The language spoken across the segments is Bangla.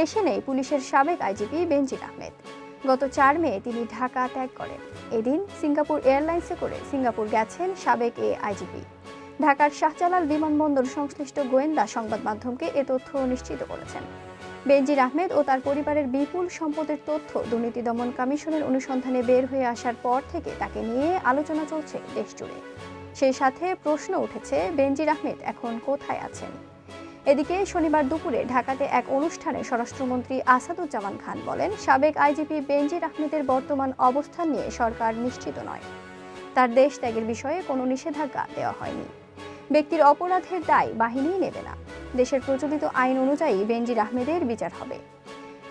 দেশে নেই পুলিশের সাবেক আইজিপি বেনজির আহমেদ। গত চার মে তিনি ঢাকা ত্যাগ করেন। এদিন সিঙ্গাপুর এয়ারলাইন্সে করে সিঙ্গাপুর গেছেন সাবেক এ আইজিপি। ঢাকার শাহজালাল বিমানবন্দর সংশ্লিষ্ট গোয়েন্দা সংবাদ মাধ্যমকে এ তথ্য নিশ্চিত করেছেন। বেনজির আহমেদ ও তার পরিবারের বিপুল সম্পদের তথ্য দুর্নীতি দমন কমিশনের অনুসন্ধানে বের হয়ে আসার পর থেকে তাকে নিয়ে আলোচনা চলছে দেশ জুড়ে সেই সাথে প্রশ্ন উঠেছে, বেনজির আহমেদ এখন কোথায় আছেন? এদিকে শনিবার দুপুরে ঢাকাতে এক অনুষ্ঠানে স্বরাষ্ট্রমন্ত্রী আসাদুজ্জামান খান বলেন, সাবেক আইজিপি বেনজির আহমেদের বর্তমান অবস্থান নিয়ে সরকার নিশ্চিত নয়। তার দেশ ত্যাগের বিষয়ে কোনো নিষেধাজ্ঞা দেওয়া হয়নি। ব্যক্তির অপরাধের দায় বাহিনী নেবে না। দেশের প্রচলিত আইন অনুযায়ী বেনজির আহমেদের বিচার হবে।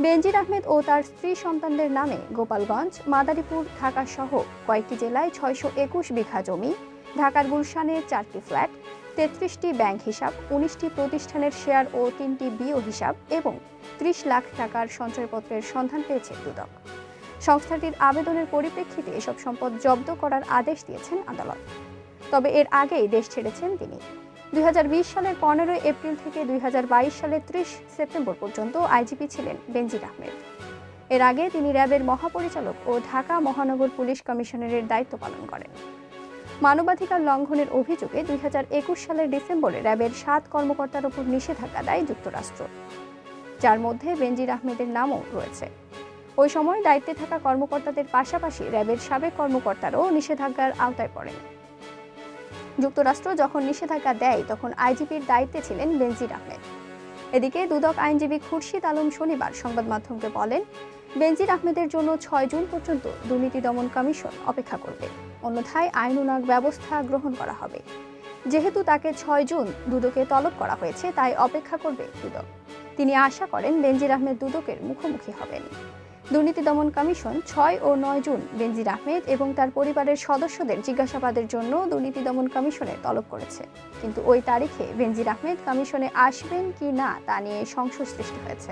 বেনজির আহমেদ ও তার স্ত্রী সন্তানদের নামে গোপালগঞ্জ, মাদারীপুর ঢাকা সহ কয়েকটি জেলায় ছয়শো একুশ বিঘা জমি, ঢাকার গুলশানে চারটি ফ্ল্যাট তেত্রিশটি ব্যাংক হিসাব, উনিশটি প্রতিষ্ঠানের শেয়ার ও তিনটি বিও হিসাব এবং ত্রিশ লাখ টাকার সঞ্চয়পত্রের সন্ধান পেয়েছে দুদক। সংস্থাটির আবেদনের পরিপ্রেক্ষিতে এসব সম্পদ জব্দ করার আদেশ দিয়েছেন আদালত। তবে এর আগেই দেশ ছেড়েছেন তিনি। দুই হাজার বিশ সালের পনেরোই এপ্রিল থেকে দুই হাজার বাইশ সালের ত্রিশ সেপ্টেম্বর পর্যন্ত আইজিপি ছিলেন বেনজির আহমেদ। এর আগে তিনি র্যাবের মহাপরিচালক ও ঢাকা মহানগর পুলিশ কমিশনারের দায়িত্ব পালন করেন। মানবাধিকার লঙ্ঘনের অভিযোগে দুই হাজার একুশ সালের ডিসেম্বরে র্যাবের সাত কর্মকর্তার উপর নিষেধাজ্ঞা দেয় যুক্তরাষ্ট্র। যার মধ্যে বেনজির আহমেদের নামও রয়েছে। ওই সময় দায়িত্বে থাকা কর্মকর্তাদের পাশাপাশি র্যাবের সাবেক কর্মকর্তারাও নিষেধাজ্ঞার আওতায় পড়েন। যুক্তরাষ্ট্র যখন নিষেধাজ্ঞা দেয়, তখন আইজিপির দায়িত্বে ছিলেন বেনজির আহমেদ। এদিকে দুদক আইনজীবী খুরশিদ আলম শনিবার সংবাদ মাধ্যমকে বলেন, বেনজির আহমেদের জন্য ছয় জুন পর্যন্ত দুর্নীতি দমন কমিশন অপেক্ষা করবে। অন্যথায় আইনুনাগ ব্যবস্থা গ্রহণ করা হবে। যেহেতু তাকে ছয় জুন দুদকে তলব করা হয়েছে, তাই অপেক্ষা করবে দুদক। তিনি আশা করেন বেনজির আহমেদ দুদকের মুখোমুখি হবেন। দুর্নীতি দমন কমিশন ছয় ও নয় জুন বেনজির আহমেদ এবং তার পরিবারের সদস্যদের জিজ্ঞাসাবাদের জন্য দুর্নীতি দমন কমিশনে তলব করেছে। কিন্তু ওই তারিখে বেনজির আহমেদ কমিশনে আসবেন কি না তা নিয়ে সংশয় সৃষ্টি হয়েছে।